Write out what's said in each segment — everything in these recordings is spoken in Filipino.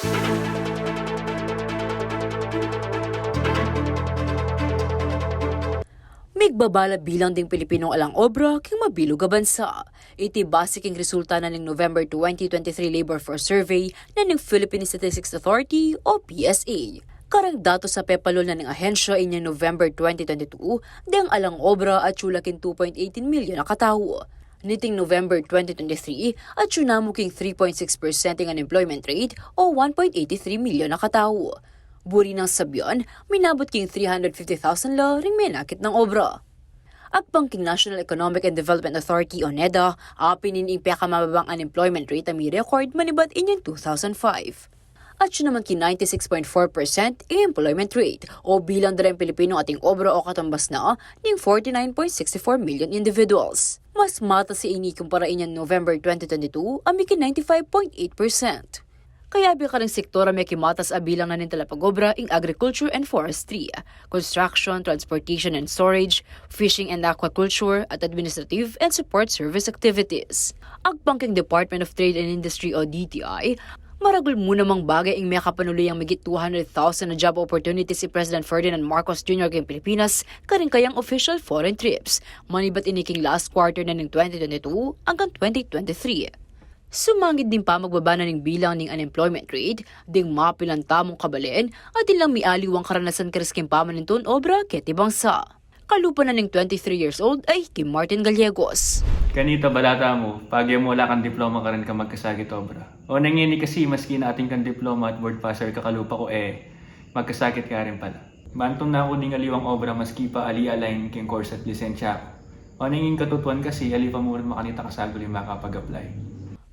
Migbabala bilang ding Pilipinong alang obra kang mabilog bansa. Iti basic ang resulta na ng November 2023 Labor Force Survey na ng Philippine Statistics Authority o PSA. Karang dato sa pepalol na ng ahensya inyang November 2022, di ang alang obra at tsulakin 2.18 milyon na katao. Niting November 2023 at tsunamuking 3.6% ang unemployment rate o 1.83 milyon na katao. Buri ng sabyon, minabot king 350,000 la ring menakit ng obra. Akbang king National Economic and Development Authority o NEDA, apinin ing pinakamababang unemployment rate na may record manibat inyang 2005. At yun naman kin 96.4% ang employment rate o bilang dala ang Pilipino ating obra o katambas na ng 49.64 million individuals. Mas mata si ini kumpara inyang November 2022 ang mikin 95.8%. Kaya bi karang sektora may kimatas a bilang na nin talapagobra ing agriculture and forestry, construction, transportation and storage, fishing and aquaculture, at administrative and support service activities. Agpangking Department of Trade and Industry o DTI, maragul mo namang bagay ing may kapanuloy ang migit 200,000 na job opportunities si President Ferdinand Marcos Jr. kay Pilipinas karing kayang official foreign trips, manibat iniking last quarter na ng 2022 hanggang 2023. Sumangit din pa magbaba na ng bilang ng unemployment rate, ding mapilang tamong kabalen at ilang mialiwang karanasan karisking pamaninton obra keti bangsa. Kalupa na ng 23 years old ay Kim Martin Gallegos. Kanita balata mo, pagya mo wala kang diploma ka rin ka magkasakit obra. O nangini kasi maski na ating kang diploma at board passer kakalupa ko eh, magkasakit ka rin pala. Bantong na ako ding aliwang obra maski pa ali-align king course at lisensya ko. O nanging katutuan kasi ali pa mo rin makanita kasagol yung makapag-apply.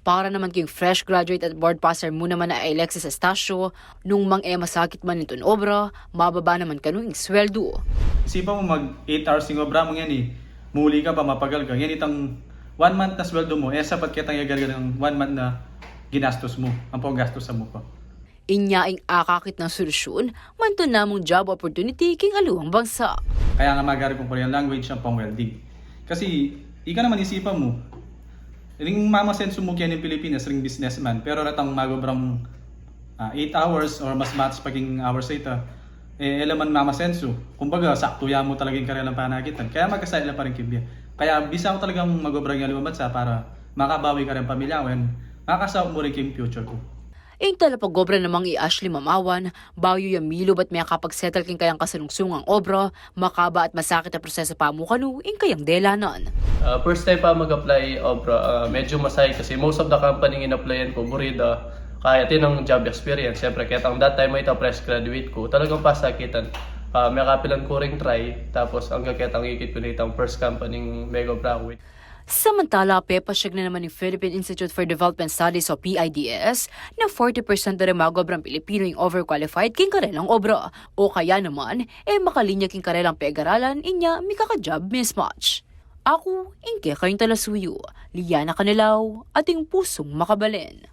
Para naman king fresh graduate at board passer mo naman na Alexis Estacio, nung mang e masakit man nitong obra, mababa naman kanong sweldo. Isipa mo mag 8 hours yung obra mo yan eh. Muli ka pa, mapagal ka. Yan itang 1 month na sweldo mo, eh sapat kitang yagal ng 1 month na ginastos mo. Ang pang gastos sa mo pa. Inya ing akakit ng solusyon, manto namong job opportunity king aluwang bangsa. Kaya nga magari kong Korean language ang pang welding. Kasi, ika naman isipan mo, ring mama sensu mo kyan ng Pilipinas, ring businessman, pero ratang magobrang 8 hours or mas matas paging hours ita, eh, elaman mama sensu. Kumbaga, sakto ya mo talaga yung karelang panagitan. Kaya magkasaya pa rin kibya. Kaya bisa ko talagang magobrang yung sa para makabawi ka rin pamilya when makakasawa mo rin yung future ko. Ing talapagobra namang i Ashley Mamawan, bayo yung milo ba't may kapag-settle king kayang kasalungsungang obra, makaba at masakit na proseso pa mo kanu, ing kayang delanan. Uh, first time pa mag-apply obra, uh, medyo masay kasi most of the company in-applyan ko, burida, kaya tin ang job experience. Siyempre, kaya ang that time mo ito fresh graduate ko, talagang pasakitan. Uh, may kapilan ko ring try, tapos ang kakitang ikit ko na itong first company ng Mega Browit. Samantala, pepasyag na naman ng Philippine Institute for Development Studies o PIDS na 40% na rin magobrang Pilipino yung overqualified king karelang obra. O kaya naman, eh makalinya king karelang peg-aralan inya may kaka-job mismatch. Ako, ingke kayong talasuyo, Liana Kanilaw, ating pusong makabalin.